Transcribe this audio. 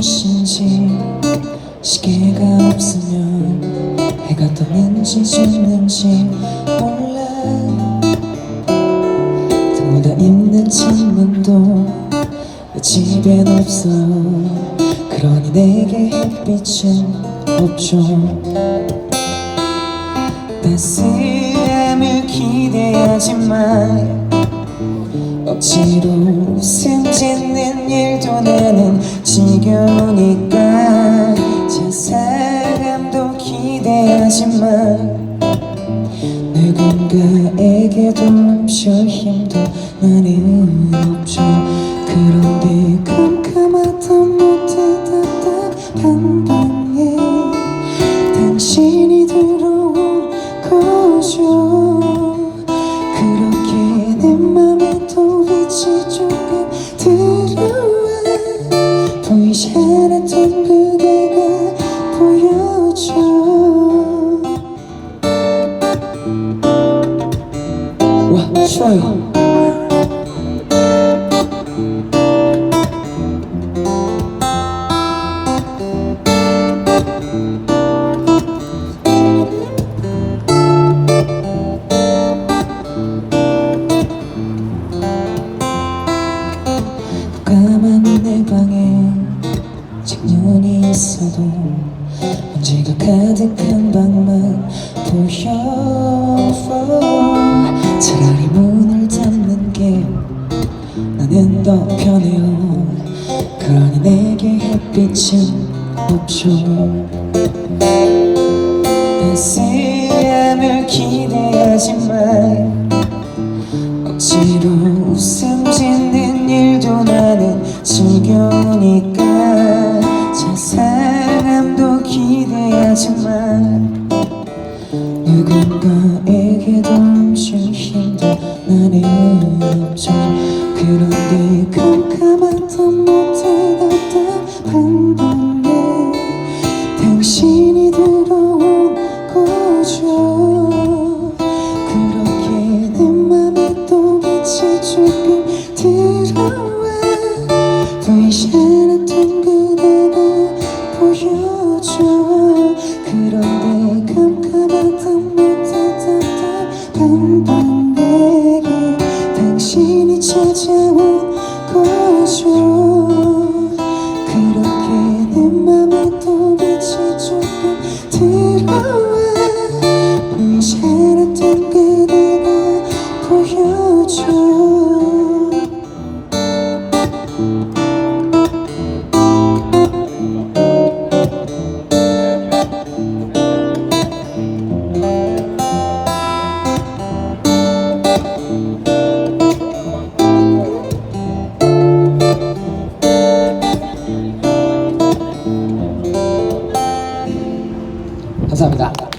것인지 시계가 없으면 해가 떴는지 죽는지 몰라. 등보다 있는 창문도 내 집엔 없어? 그러니 내게 햇빛은 없죠. 따스함을 기대하지 마 억지로 웃음 짓는 일도 나는 지겨우니까 제 사랑도 기대하지만 누군가에게 도움줄 힘도 나는 없죠. 그런 보이지 않았던 그대가 보여줘. 와 좋아요 있어도 먼지가 가득한 방만 보여 차라리 문을 닫는 게 나는 더 편해요. 그러니 내게 햇빛은 없죠. 따스함을 기대하지만 억지로 하지만 누군가에게 넘친 힘든 나의 감정 그런데 깜깜했던 못해 답답한 밤에 당신이 들어온 거죠. 그렇게 내 맘에 또 빛이 조금 들어와. 보이지 않았던 그대가 보여줘. 감사합니다.